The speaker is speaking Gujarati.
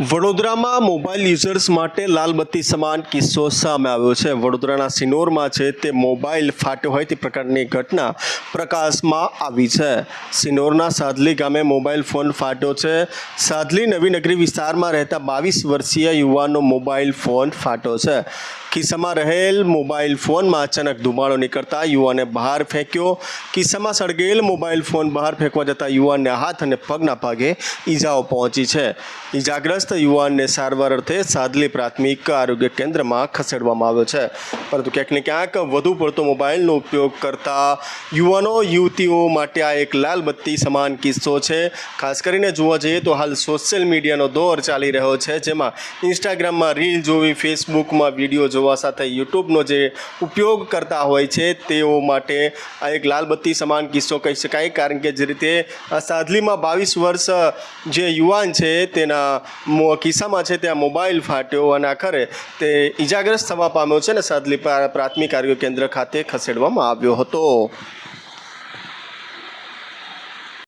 વડોદરામાં મોબાઈલ યુઝર્સ માટે લાલબત્તી સમાન કિસ્સો સામે આવ્યો છે. વડોદરાના સિનોરમાં છે તે મોબાઈલ ફાટ્યો હોય તે પ્રકારની ઘટના પ્રકાશમાં આવી છે. સિનોરના સાદલી ગામે મોબાઈલ ફોન ફાટ્યો છે. સાદલી નવીનગરી વિસ્તારમાં રહેતા બાવીસ વર્ષીય યુવાનનો મોબાઈલ ફોન ફાટ્યો છે. ખિસ્સામાં રહેલ મોબાઈલ ફોનમાં અચાનક ધુમાડો નીકળતા યુવાને બહાર ફેંક્યો. ખિસ્સામાં સળગેલ મોબાઈલ ફોન બહાર ફેંકવા જતાં યુવાનને હાથ અને પગના ભાગે ઈજાઓ પહોંચી છે. ઈજાગ્રસ્ત યુવાનને સારવાર અર્થે સાદલી પ્રાથમિક આરોગ્ય કેન્દ્રમાં ખસેડવામાં આવ્યો છે. પરંતુ ક્યાંક ને ક્યાંક વધુ પડતો મોબાઈલનો ઉપયોગ કરતા યુવાનો, યુવતીઓ માટે આ એક લાલ બત્તી સમાન કિસ્સો છે. ખાસ કરીને જોવા જઈએ તો હાલ સોશિયલ મીડિયાનો દોર ચાલી રહ્યો છે, જેમાં ઇન્સ્ટાગ્રામમાં રીલ જોવી, ફેસબુકમાં વીડિયો જોવા સાથે યુટ્યુબનો જે ઉપયોગ કરતા હોય છે તેઓ માટે આ એક લાલબત્તી સમાન કિસ્સો કહી શકાય. કારણ કે જે રીતે સાદલીમાં બાવીસ વર્ષ જે યુવાન છે તેના મો- ખિસ્સામાં છે ત્યાં મોબાઈલ ફાટ્યો અને આખરે તે ઈજાગ્રસ્ત થવા પામ્યો છે ને સાદલી પ્રા- પ્રાથમિક આરોગ્ય કેન્દ્ર ખાતે ખસેડવામાં આવ્યો હતો.